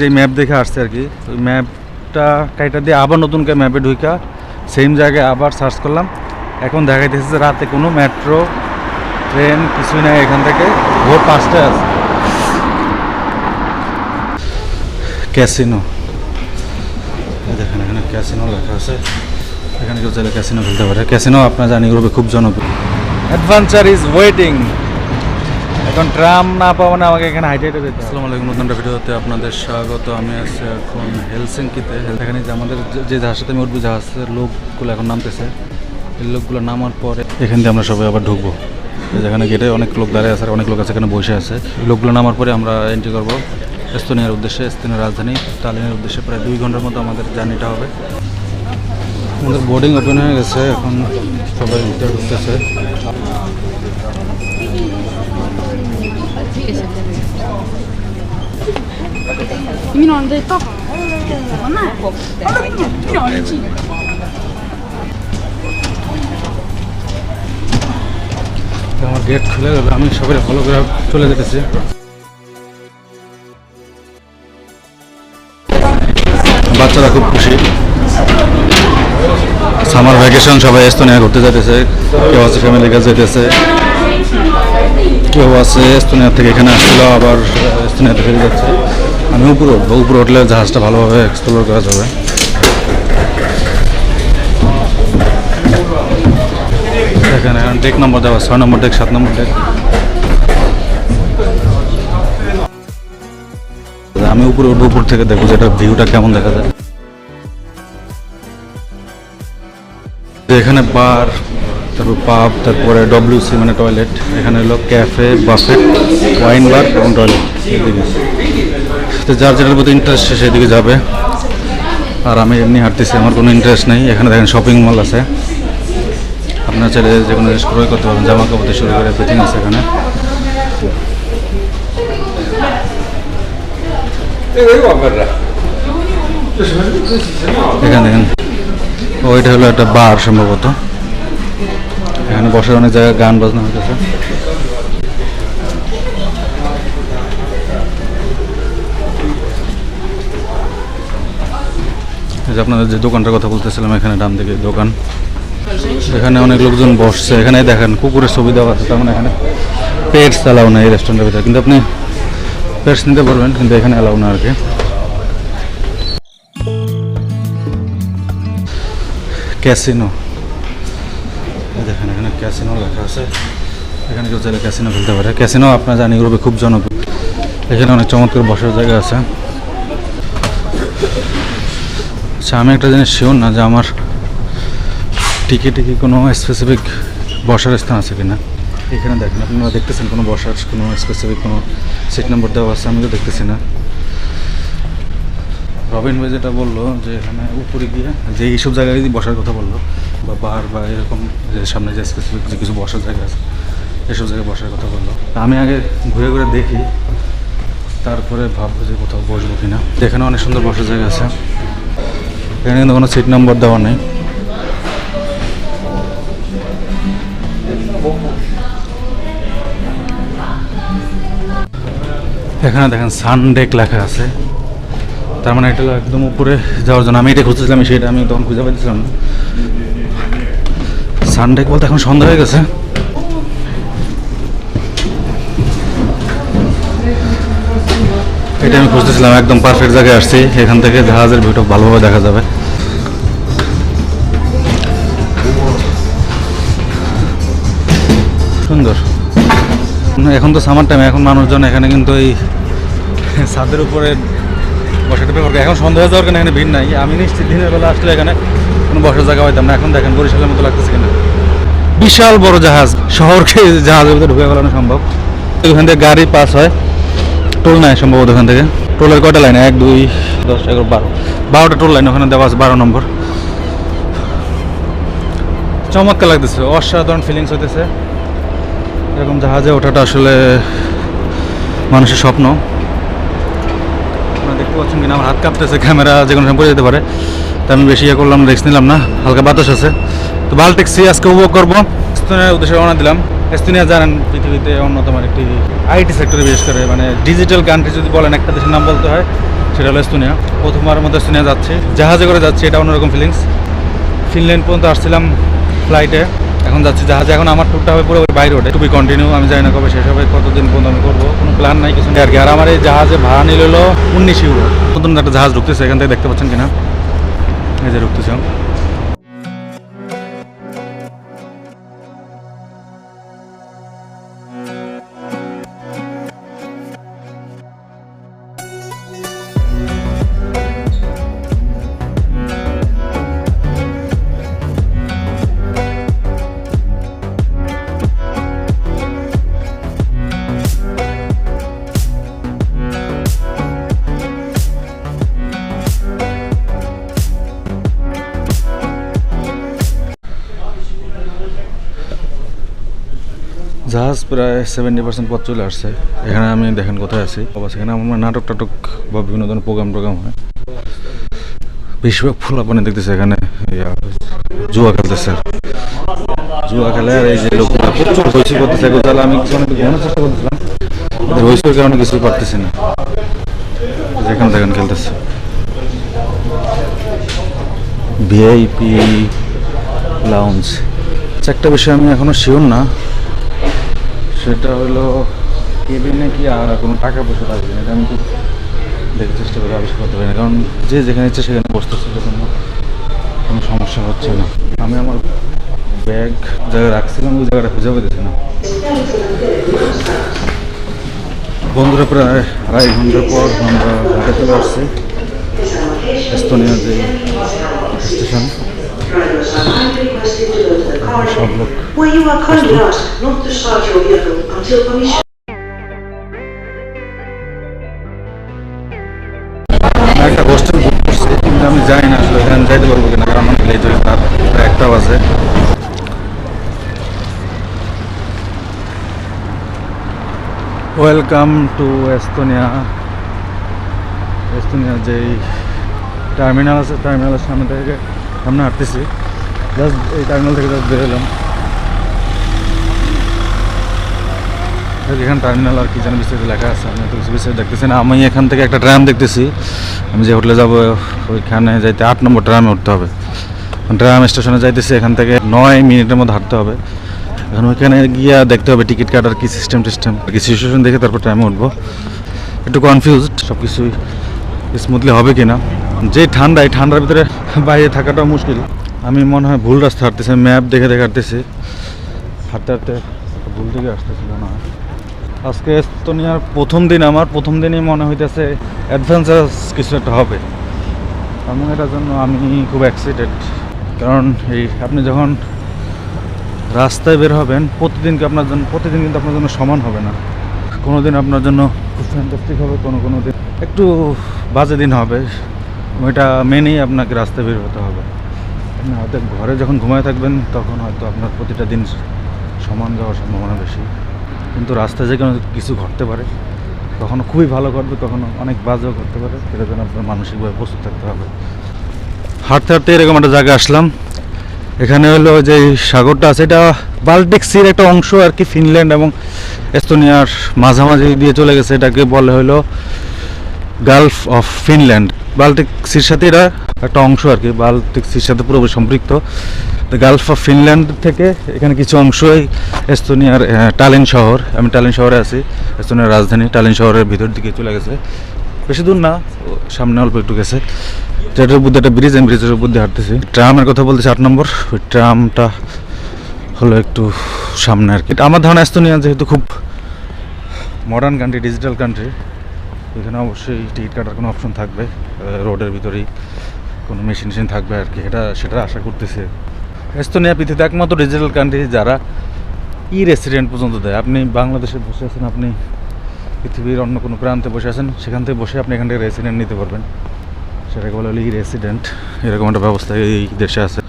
যে ম্যাপ দেখে আসছে আর কি, ওই ম্যাপটা কাইটা দিয়ে আবার নতুন করে ম্যাপে ঢুকা সেম জায়গায় আবার সার্চ করলাম। এখন দেখাইতেছে যে রাতে কোনো মেট্রো ট্রেন কিছুই নাই এখান থেকে, ভোর পাঁচটায় আছে। ক্যাসিনো দেখেন, এখানে ক্যাসিনো লেখা আছে। এখানে কেউ চাইলে ক্যাসিনো খেলতে পারে। ক্যাসিনো আপনার জানি খুব জনপ্রিয়। অ্যাডভেঞ্চার ইজ ওয়েটিং এখন ট্রাম না পাবো না আমাকে এখানে হাইটে যেতে আসসালামু আলাইকুম নতুন ভিডিওতে আপনাদের স্বাগত। আমি আছি এখন হেলসিংকিতে এখানে যে আমাদের যে- জাহাজটাতে আমি উঠবো, জাহাজের লোকগুলো এখন নামতেছে। এই লোকগুলো নামার পরে এখান দিয়ে আমরা সবাই আবার ঢুকবো। যেখানে গেটে অনেক লোক দাঁড়িয়ে আছে আর অনেক লোক আছে এখানে বসে আছে। লোকগুলো নামার পরে আমরা এন্ট্রি করব। এস্তোনিয়ার উদ্দেশ্যে এস্তোনিয়ার রাজধানী তালিনের উদ্দেশ্যে প্রায় দুই ঘণ্টার মতো আমাদের জার্নিটা হবে। আমাদের বোর্ডিং ওপেন হয়ে গেছে। এখন সবাই ঢুকতেছে। Non detto. Non è poco. আমার গেট খুলে গেল, আমি সবাই ফলো করে চলে যেতেছি বাচ্চারা খুব খুশি সামার ভ্যাকেশন সবাই এস্তোনিয়া ঘুরতে যেতেছে কেউ আছে ফ্যামিলির কাছে যেতেছে কেউ আছে এস্তোনিয়া থেকে এখানে আসছিল আবার এস্তোনিয়াতে ফিরে যাচ্ছে। আমি উপরে উঠবো, উপরে উঠলে জাহাজটা ভালোভাবে এক্সপ্লোর করা যাবে। এখানে ডেক নম্বর দেওয়া ছয় নম্বর ডেক সাত নম্বর ডেক আমি উপরে উঠবো, উপর থেকে দেখব যে এটা ভিউটা কেমন দেখা যায়। এখানে বার তারপর পাব তারপরে ডব্লিউসি মানে টয়লেট এখানে হলো ক্যাফে বাফেট ওয়াইন বার এবং টয়লেট যার যেটার প্রতি ইন্টারেস্ট সেদিকে যাবে। আর আমি এমনি হাঁটতেছি, আমার কোনো ইন্টারেস্ট নেই। এখানে দেখেন শপিং মল আছে। আপনার চাইলে যে কোনো জিনিস ক্রয় করতে পারবেন জামা কাপড় শুরু করে এভরিথিং আছে এখানে। এখানে দেখেন ওইটা হলো একটা বার সম্ভবত। এখানে বসার অনেক জায়গায় গান বাজনা হইতেছে। আপনাদের যে দোকানটার কথা বলতেছিলাম, এখানে ডান দিকে দোকান। এখানে অনেক লোকজন বসছে, এখানে দেখেন কুকুরের ছবি দেওয়া আছে, তার মানে এখানে পেটস অ্যালাউ না এই রেস্টুরেন্টের ভিতরে। কিন্তু আপনি পেটস নিতে পারবেন, কিন্তু এখানে অ্যালাউ না আর কি। ক্যাসিনো দেখেন, এখানে ক্যাসিনো লেখা আছে। এখানে কেউ চাইলে ক্যাসিনো খেলতে পারে। ক্যাসিনো আপনার জানি ইউরোপে খুব জনপ্রিয়। এখানে অনেক চমৎকার বসার জায়গা আছে। আচ্ছা আমি একটা জিনিস শিওর না যে আমার টিকিটে কি কোনো স্পেসিফিক বসার স্থান আছে কিনা? এখানে দেখেন, আপনারা দেখতেছেন কোনো বসার, কোনো স্পেসিফিক কোনো সিট নাম্বার দেওয়া আছে? আমি তো দেখতেছি না। রবিন ভাই যেটা বলল যে এখানে উপরে গিয়ে যে এইসব জায়গায় যদি বসার কথা বলল বা বার বা এরকম যে সামনে যে স্পেসিফিক যে কিছু বসার জায়গা আছে, এসব জায়গায় বসার কথা বলল। আমি আগে ঘুরে ঘুরে দেখি, তারপরে ভাববো যে কোথাও বসবো কিনা। এখানে অনেক সুন্দর বসার জায়গা আছে। এখানে কিন্তু কোনো সিট নাম্বার দেওয়া নেই। এখানে দেখেন সানডেক লেখা আছে। তার মানে এটা একদম উপরে যাওয়ার জন্য আমি এটা খুঁজতেছিলাম সেটা আমি তখন খুঁজে পাইছিলাম না। সানডেক বলতে এখন সন্ধ্যা হয়ে গেছে। এটা আমি খুঁজতেছিলাম, একদম পারফেক্ট জায়গায় আসছি। এখান থেকে জাহাজের ভিউটা ভালোভাবে দেখা যাবে। সুন্দর। এখন তো সামার টাইম এখন মানুষজন এখানে কিন্তু এই ছাদের উপরে বসাটা ব্যাপার এখন সন্ধ্যা হয়ে যাওয়ার কারণে এখানে ভিড় নাই। আমি নিশ্চিত দিনের বেলা আসলে এখানে কোনো বসার জায়গা পাইতাম না। এখন দেখেন বরিশালের মতো লাগতেছে কিনা। বিশাল বড় জাহাজ, শহরকে জাহাজের ভিতরে ঢুকে গেলানো সম্ভব। ওখান থেকে গাড়ি পাস হয়, টোল নাই সম্ভবত ওখান থেকে। টোলের কয়টা লাইন? এক, দুই, দশ, এগারো, বারো। বারোটা টোল লাইন ওখানে দেওয়া আছে, বারো নম্বর। চমৎকার লাগতেছে, অসাধারণ ফিলিংস হইতেছে। এরকম জাহাজে ওঠাটা আসলে মানুষের স্বপ্ন। দেখতে পাচ্ছেন কিনা, আমার হাত কাঁপতেছে, ক্যামেরা যে কোনো সময় পড়ে যেতে পারে। তা আমি বেশি ইয়ে করলাম রিক্স নিলাম না, হালকা বাতাস আছে। তো বাল্টিক সি আজকে উপভোগ করব। এস্তোনিয়ার উদ্দেশ্যে রওনা দিলাম। এস্তোনিয়া জানেন পৃথিবীতে অন্যতম একটি আইটি সেক্টরে বিশেষ করে মানে ডিজিটাল কান্ট্রি যদি বলেন, একটা দেশের নাম বলতে হয়, সেটা হলো এস্তোনিয়া প্রথমবারের মধ্যে এস্তোনিয়া যাচ্ছি। জাহাজে করে যাচ্ছি, এটা অন্যরকম ফিলিংস ফিনল্যান্ড পর্যন্ত আসছিলাম ফ্লাইটে এখন যাচ্ছি জাহাজে। এখন আমার টুকটা হবে পুরো বাইরে ওঠে টু বি কন্টিনিউ আমি জানি না কবে শেষ হবে, কতদিন পর্যন্ত আমি করব, কোনো প্ল্যান নাই কিছু আর কি। আর আমার এই জাহাজে ভাড়া নিল উনিশ ইউরো। নতুন একটা জাহাজ ঢুকতেছে, এখান থেকে দেখতে পাচ্ছেন কিনা? এই যে ঢুকতেছে। প্রায় সেভেন্টি পার্সেন্ট পথ চলে আসছে। এখানে আমি দেখেন কোথায় আছি। অবশ্য এখানে আমার নাটক টাটক বা বিভিন্ন ধরনের প্রোগ্রাম টোগ্রাম হয়। বেশিরভাগ ফুল আপনি দেখতেছে এখানে। জুয়া খেলতেছে। জুয়া খেলে আর এই যে লোকগুলো প্রচুর হয়েছে করতেছে। তাহলে আমি কিছু অনেক ঘুমানোর চেষ্টা করতেছিলাম। ওদের কারণে কিছুই পারতেছি না। যেখানে দেখেন খেলতেছে। ভিআইপি লাউঞ্জ একটা বিষয় আমি এখনও শিওর না। সেটা হলো কেবিনে কি আর কোনো টাকা পয়সা লাগবে? না এটা আমি খুব দেখে চেষ্টা করে আবিষ্কার করতে পারি না। কারণ যে যেখানে ইচ্ছে সেখানে বসতেছে সেজন্য কোনো সমস্যা হচ্ছে না। আমি আমার ব্যাগ জায়গায় রাখছিলাম, ওই জায়গাটা খুঁজে পেতেছি না। বন্ধুরা, প্রায় আড়াই ঘণ্টা পর আমরা ঘাটে চলে আসছি। স্থানীয় যে স্টেশন। সব লোক Well, you are kindly asked not to start your vehicle until permission. একটা হোস্টেল বুক করছি কিন্তু আমি জানি না আসলে এখানে যাইতে পারব কিনা কারণ আমার লেট হয়েছে প্রায় একটা বাজে। ওয়েলকাম টু এস্তোনিয়া এস্তোনিয়া যেই টার্মিনাল আছে টার্মিনালের সামনে থেকে সামনে হাঁটতেছি। জাস্ট এই টার্মিনাল থেকে জাস্ট বেরোলাম। এখানে টার্মিনাল আর কি যেন বিস্তারিত লেখা আছে, আমি তো কিছু বিস্তারিত দেখতেছি না। আমি এখান থেকে একটা ট্রাম দেখতেছি। আমি যে হোটেলে যাব, ওইখানে যাইতে আট নম্বর ট্রামে উঠতে হবে। ট্রাম স্টেশনে যাইতেছি, এখান থেকে নয় মিনিটের মধ্যে হাঁটতে হবে। এখন ওইখানে গিয়ে দেখতে হবে টিকিট কাটার কি সিস্টেম টিস্টেম। কি সিচুয়েশন দেখে তারপর ট্রামে উঠবো। একটু কনফিউজড সব কিছুই স্মুথলি হবে কি না যে ঠান্ডা এই ঠান্ডার ভিতরে বাইরে থাকাটাও মুশকিল। আমি মনে হয় ভুল রাস্তা হাঁটতেছি ম্যাপ দেখে দেখে হাঁটতেছি। হাঁটতে হাঁটতে ভুল দিকে আসতেছি মনে হয় আজকে এস্তোনিয়ার প্রথম দিন আমার, প্রথম দিনই মনে হইতেছে অ্যাডভেঞ্চারাস কিছু একটা হবে। এবং এটার জন্য আমি খুব এক্সাইটেড কারণ এই আপনি যখন রাস্তায় বের হবেন, প্রতিদিন কি আপনার জন্য, প্রতিদিন কিন্তু আপনার জন্য সমান হবে না। কোনো দিন আপনার জন্য খুব ফ্যান্টাস্টিক হবে, কোনো কোনো দিন একটু বাজে দিন হবে। ওইটা মেনেই আপনাকে রাস্তায় বের হতে হবে। হয়তো ঘরে যখন ঘুমায় থাকবেন, তখন হয়তো আপনার প্রতিটা দিন সমান যাওয়ার সম্ভাবনা বেশি। কিন্তু রাস্তায় যে কোনো কিছু ঘটতে পারে। কখনো খুবই ভালো ঘটবে, কখনো অনেক বাজেও ঘটতে পারে। সেটার জন্য আপনার মানসিকভাবে প্রস্তুত থাকতে হবে। হাঁটতে হাঁটতে এরকম একটা জায়গায় আসলাম। এখানে হলো যে সাগরটা আছে, এটা বাল্টিক সির একটা অংশ আর কি, ফিনল্যান্ড এবং এস্তোনিয়ার মাঝামাঝি দিয়ে চলে গেছে। এটাকে বলে হলো গালফ অফ ফিনল্যান্ড। বাল্টিক সির সাথে এটা একটা অংশ আর কি বাল্টিক সির সাথে পুরোপুরি সম্পৃক্ত। গালফ অফ ফিনল্যান্ড থেকে এখানে কিছু অংশই এস্তোনিয়ার টালিন শহর। আমি টালিন শহরে আছি, এস্তোনিয়ার রাজধানী টালিন শহরের ভিতর দিকে চলে গেছে। বেশি দূর না সামনে অল্প একটু গেছে। যেটার বুদ্ধি একটা ব্রিজ আমি ব্রিজের দিয়ে হাঁটতেছি। ট্রামের কথা বলতেছি আট নম্বর। ওই ট্রামটা হলো একটু সামনে আর কি। আমার ধারণা এস্তোনিয়া যেহেতু খুব মডার্ন কান্ট্রি ডিজিটাল কান্ট্রি এখানে অবশ্যই টিকিট কাটার কোনো অপশন থাকবে রোডের ভিতরেই কোনো মেশিন মেশিন থাকবে আর কি, এটা সেটা আশা করতেছে। এস্তোনিয়া পৃথিবীতে একমাত্র ডিজিটাল কান্ট্রি যারা ই রেসিডেন্ট পর্যন্ত দেয়। আপনি বাংলাদেশে বসে আছেন, আপনি পৃথিবীর অন্য কোনো প্রান্তে বসে আছেন, সেখান থেকে বসে আপনি এখান থেকে রেসিডেন্ট নিতে পারবেন। সেটাকে বলে হলো ই রেসিডেন্ট এরকম একটা ব্যবস্থা এই দেশে আছে।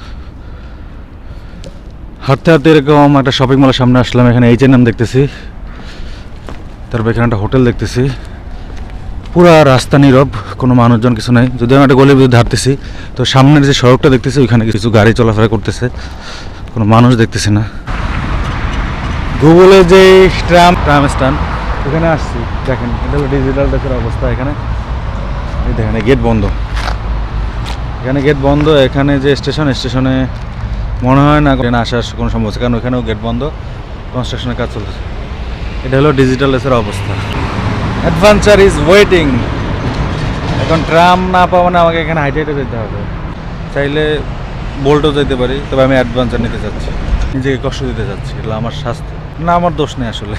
হাঁটতে হাঁটতে এরকম একটা শপিং মলের সামনে আসলাম, এখানে এইচ এন এম দেখতেছি, তারপর এখানে একটা হোটেল দেখতেছি। পুরা রাস্তা নীরব, কোনো মানুষজন কিছু নাই। যদি আমি একটা গলির ভিতরে হাঁটতেছি তো সামনের যে সড়কটা দেখতেছি, ওইখানে কিছু গাড়ি চলাফেরা করতেছে। কোনো মানুষ দেখতেছি না। গুগলে যে ট্রাম ট্রাম স্ট্যান্ড, ওখানে আসছি। দেখেন, এটা হলো ডিজিটাল দেশের অবস্থা এখানে। এই দেখেন গেট বন্ধ। এখানে গেট বন্ধ, এখানে যে স্টেশন স্টেশনে মনে হয় না ট্রেন আসার কোনো আছে, কারণ ওখানেও গেট বন্ধ। কনস্ট্রাকশনের কাজ চলতেছে। এটা হলো ডিজিটাল এসের অবস্থা। অ্যাডভেঞ্চার ইজ ওয়েটিং এখন ট্রাম না পাবো না আমাকে এখানে হাইটে হেঁটে যেতে হবে। চাইলে বোল্টও যেতে পারি, তবে আমি অ্যাডভেঞ্চার নিতে চাচ্ছি। নিজেকে কষ্ট দিতে চাচ্ছি, এগুলো আমার স্বাস্থ্য না, আমার দোষ নেই আসলে।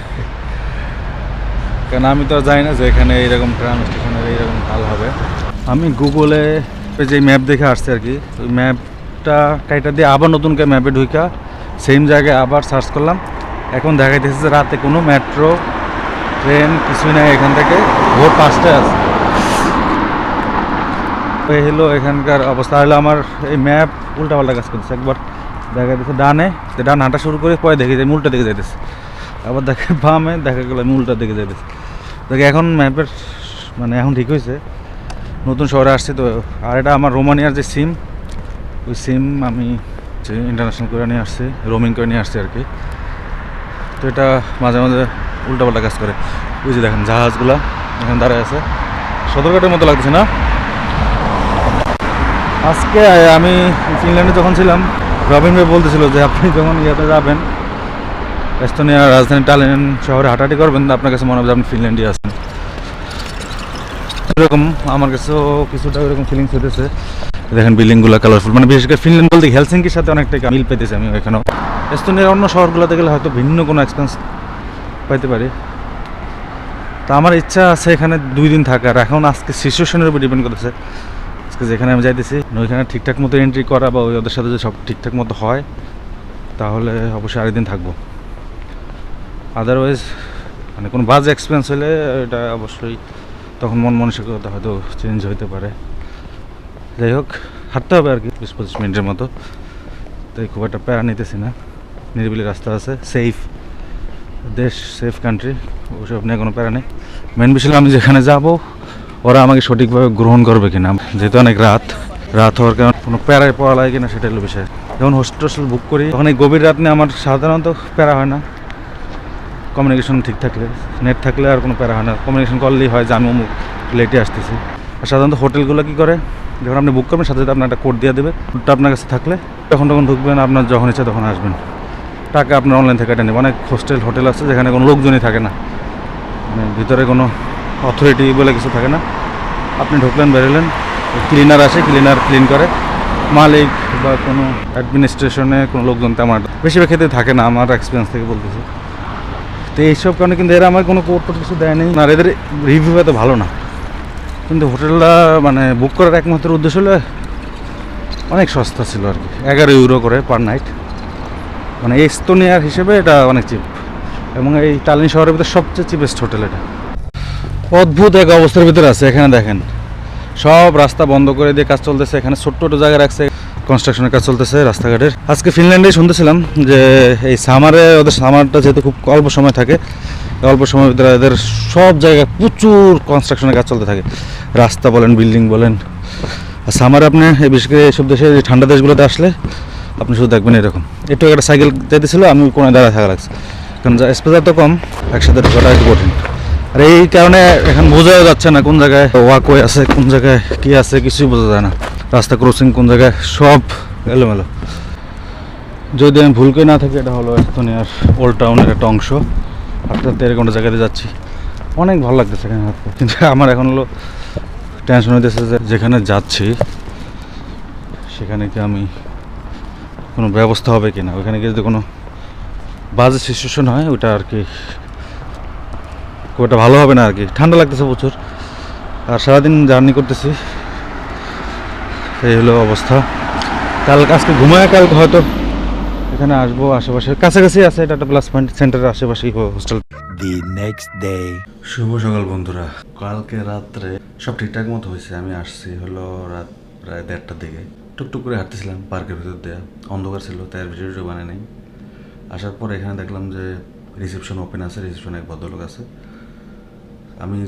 কারণ আমি তো জানি না যে এখানে এইরকম ট্রাম স্টেশনের এইরকম হাল হবে। আমি গুগলে যে ম্যাপ দেখে আসছি আর কি, ওই ম্যাপটা কাইটা দিয়ে আবার নতুন করে ম্যাপে ঢুকা সেম জায়গায় আবার সার্চ করলাম। এখন দেখা দেখাইতেছে যে রাতে কোনো মেট্রো ট্রেন কিছুই নাই এখান থেকে। ভোর পাঁচটায় আছে। এই হলো এখানকার অবস্থা। হলো আমার এই ম্যাপ উল্টাপাল্টা কাজ করতেছে। একবার দেখা যাচ্ছে ডানে। ডান হাঁটা শুরু করে পরে দেখে যে আমি উল্টা দিকে যাইতেছে। আবার দেখে বামে, দেখা গেলো আমি উল্টা দিকে যাইতেছি। দেখে এখন ম্যাপের মানে এখন ঠিক হয়েছে। নতুন শহরে আসছি তো। আর এটা আমার রোমানিয়ার যে সিম, ওই সিম আমি ইন্টারন্যাশনাল করে নিয়ে আসছি রোমিং করে নিয়ে আসছি আর কি। তো এটা মাঝে মাঝে উল্টাপাল্টা কাজ করে। ওই যে দেখেন জাহাজগুলা এখানে দাঁড়ায় আছে। সদরঘাটের মতো লাগছে না? আজকে আমি ফিনল্যান্ডে যখন ছিলাম, রবিন ভাই বলতেছিল যে আপনি যখন ইয়েতে যাবেন এস্তোনিয়ার রাজধানী টালেন শহরে হাঁটাহাঁটি করবেন আপনার কাছে মনে হবে আপনি ফিনল্যান্ডে আছেন। এরকম আমার কাছেও কিছুটা এরকম ফিলিংস হতেছে দেখেন বিল্ডিংগুলো কালারফুল মানে বিশেষ করে ফিনল্যান্ড বলতে হেলসিঙ্কির সাথে অনেকটা মিল পেতেছি আমি এখানেও। এস্তোনিয়ার অন্য শহরগুলোতে গেলে হয়তো ভিন্ন কোনো এক্সপেন্স পাইতে পারি। তা আমার ইচ্ছা আছে এখানে দুই দিন থাকার। এখন আজকে সিচুয়েশনের উপর ডিপেন্ড করতেছে। আজকে যেখানে আমি যাইতেছি, ওইখানে ঠিকঠাক মতো এন্ট্রি করা বা ওই ওদের সাথে যদি সব ঠিকঠাক মতো হয়, তাহলে অবশ্যই আরেকদিন থাকব। আদারওয়াইজ মানে কোনো বাজে এক্সপিরিয়েন্স হলে এটা অবশ্যই তখন মন মানসিকতা হয়তো চেঞ্জ হইতে পারে। যাই হোক, হাঁটতে হবে আর কি, বিশ পঁচিশ মিনিটের মতো। তাই খুব একটা প্যারা নিতেছি না। নিরিবিলি রাস্তা আছে সেফ দেশ সেফ কান্ট্রি ওসব নিয়ে কোনো প্যারা নেই। মেন বিষয় আমি যেখানে যাব, ওরা আমাকে সঠিকভাবে গ্রহণ করবে কিনা। যেহেতু অনেক রাত রাত হওয়ার কারণে কোনো প্যারায় পড়া লাগে কিনা সেটা হলো বিষয়। যখন হোস্টেল বুক করি, তখন এই গভীর রাত নিয়ে আমার সাধারণত প্যারা হয় না। কমিউনিকেশন ঠিক থাকলে নেট থাকলে আর কোনো প্যারা হয় না। কমিউনিকেশন করলেই হয় যে আমি অমুক লেটে আসতেছি। আর সাধারণত হোটেলগুলো কী করে? যখন আপনি বুক করবেন, সাথে সাথে আপনার একটা কোড দিয়ে দেবে। কোডটা আপনার কাছে থাকলে তখন তখন ঢুকবেন, আপনার যখন ইচ্ছা তখন আসবেন। টাকা আপনার অনলাইন থেকে এটা নেবেন অনেক হোস্টেল হোটেল আছে যেখানে কোনো লোকজনই থাকে না। মানে ভিতরে কোনো অথরিটি বলে কিছু থাকে না। আপনি ঢুকলেন, বেরোলেন ক্লিনার আসে ক্লিনার ক্লিন করে। মালিক বা কোনো অ্যাডমিনিস্ট্রেশনে কোনো লোকজন তেমন বেশিরভাগ ক্ষেত্রে থাকে না, আমার এক্সপিরিয়েন্স থেকে বলতেছি। তো এইসব কারণে কিন্তু এরা আমার কোনো কোড টোড কিছু দেয়নি। আর এদের রিভিউ এত ভালো না। কিন্তু হোটেলটা মানে বুক করার একমাত্র উদ্দেশ্য হলো অনেক সস্তা ছিল আর কি। এগারো ইউরো করে পার নাইট মানে এস্তোনিয়ার হিসেবে এটা অনেক চিপ। এবং এই টালিন শহরের ভিতরে সবচেয়ে চিপেস্ট হোটেল এটা। অদ্ভুত এক অবস্থার ভিতরে আছে, এখানে দেখেন। সব রাস্তা বন্ধ করে দিয়ে কাজ চলতেছে, এখানে ছোট্ট ছোটো জায়গা রাখছে কনস্ট্রাকশনের কাজ চলতেছে রাস্তাঘাটের। আজকে ফিনল্যান্ডে শুনতেছিলাম যে এই সামারে ওদের সামারটা যেহেতু খুব অল্প সময় থাকে, অল্প সময়ের ভিতরে এদের সব জায়গায় প্রচুর কনস্ট্রাকশনের কাজ চলতে থাকে। রাস্তা বলেন বিল্ডিং বলেন। আর সামারে আপনি বিশেষ করে এইসব দেশে ঠান্ডা দেশগুলোতে আসলে আপনি শুধু দেখবেন এরকম। একটু একটা সাইকেল যেতেছিল আমি কোনো দাঁড়া থাকা লাগছে। কারণ স্পেসার তো কম, একসাথে ঢোকাটা একটু কঠিন। আর এই কারণে এখন বোঝাও যাচ্ছে না কোন জায়গায় ওয়াকওয়ে আছে, কোন জায়গায় কি আছে, কিছুই বোঝা যায় না। রাস্তা ক্রসিং কোন জায়গায়, সব এলোমেলো। যদি আমি ভুল করে না থাকি, এটা হলো এস্তোনিয়ার ওল্ড টাউনের একটা অংশ। হাঁটতে হাঁটতে এরকম একটা জায়গাতে যাচ্ছি। অনেক ভালো লাগতেছে এখানে হাঁটতে কিন্তু আমার এখন হলো টেনশন হইতেছে যে যেখানে যাচ্ছি, সেখানে কি আমি কোনো ব্যবস্থা হবে কি না ওইখানে গিয়ে যদি কোনো বাজে সিচুয়েশন হয় ওটা আর কি খুব একটা ভালো হবে না আর কি। ঠান্ডা লাগতেছে প্রচুর। আর সারাদিন জার্নি করতেছি। এই হলো অবস্থা। কাল আজকে ঘুমায় কাল হয়তো এখানে আসব আশেপাশে। কাছাকাছি আছে এটা একটা প্লাস পয়েন্ট সেন্টারের আশেপাশেই হোস্টেল the next day. শুভ সকাল বন্ধুরা। কালকে রাত্রে সব ঠিকঠাক মতো হয়েছে আমি আসছি হলো রাত প্রায় দেড়টার দিকে। টুকটুক করে হাঁটতেছিলাম পার্কের ভিতর দেয়া। অন্ধকার ছিল, তাই আর ভিডিও টিডিও বানাই নাই। আসার পর এখানে দেখলাম যে রিসেপশন ওপেন আছে রিসেপশনে এক ভদ্রলোক আছে। আমি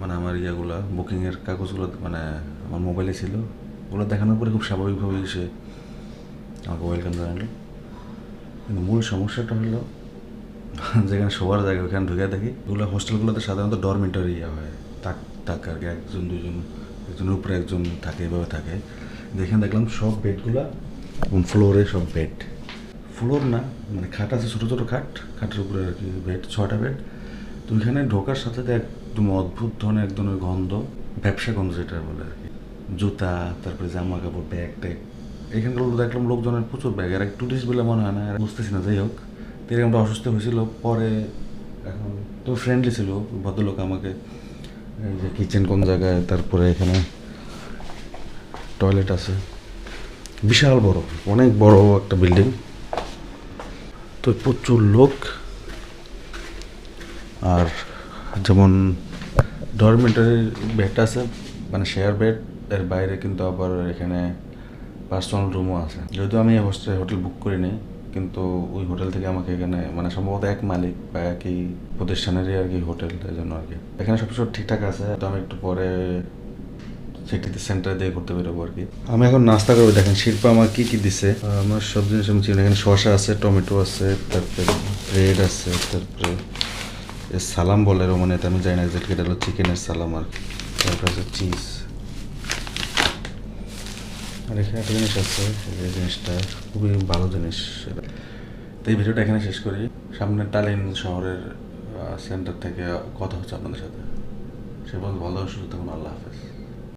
মানে আমার ইয়াগুলা বুকিংয়ের কাগজগুলো মানে আমার মোবাইলে ছিল, ওগুলো দেখানোর পরে খুব স্বাভাবিকভাবেই সে আমাকে ওয়েলকাম জানালো। কিন্তু মূল সমস্যাটা হলো, যেখানে শোয়ার জায়গা ওখানে ঢুকে দেখি ওগুলো হোস্টেলগুলোতে সাধারণত ডরমিটরি ইয়ে হয়। তাক তাক আর কি, একজন দুজন একজনের উপরে একজন থাকে, এভাবে থাকে। দেখেন, দেখলাম সব বেডগুলা এবং ফ্লোরে সব বেড। ফ্লোর না মানে খাট আছে, ছোটো ছোটো খাট। খাটের উপরে আর কি বেড ছটা বেড। তো ওইখানে ঢোকার সাথে সাথে একদম অদ্ভুত ধরনের এক ধরনের গন্ধ, ব্যবসা গন্ধ যেটা বলে আর কি। জুতা, তারপরে জামা কাপড় ব্যাগ, ট্যাগ। এখানকার দেখলাম লোকজনের প্রচুর ব্যাগ। আর এক টুরিস্ট বলে মনে হয় না আর বুঝতেছি না, যাই হোক। তো এরকম একটা অসুস্থ হয়েছিল, পরে এখন তো ফ্রেন্ডলি ছিল, ভদ্রলোক আমাকে যে কিচেন কোন জায়গায়, তারপরে এখানে টয়লেট আছে। বিশাল বড়, অনেক বড় একটা বিল্ডিং। তো প্রচুর লোক। আর যেমন ডরমেন্টারির বেড আছে মানে শেয়ার বেড এর বাইরে কিন্তু আবার এখানে পার্সোনাল রুমও আছে। যেহেতু আমি হোস্টেল হোটেল বুক করিনি, কিন্তু ওই হোটেল থেকে আমাকে এখানে মানে সম্ভবত এক মালিক বা একই প্রতিষ্ঠানেরই আর কি হোটেল এই জন্য আর কি। এখানে সব ঠিকঠাক আছে, তো আমি একটু পরে সেটিতে সেন্টারে দিয়ে করতে বেরোবো আর কি। আমি এখন নাস্তা করব। দেখেন, শিল্পা আমার কি কি দিছে? আমার সব জিনিস আমি চিনি। এখানে শসা আছে, টমেটো আছে, তারপরে ব্রেড আছে, তারপরে সালাম বলে রোমানিয়াতে, আমি জানি না এক্সাক্টলি এটা হলো চিকেনের সালাম আর। তারপরে আছে চিজ আর এখানে একটা জিনিস আছে, এই জিনিসটা খুবই ভালো জিনিস তো এই ভিডিওটা এখানে শেষ করি। সামনে টালিন শহরের সেন্টার থেকে কথা হচ্ছে আপনাদের সাথে। সে বল ভালো, সুস্থ থাকুন, আল্লাহ হাফেজ।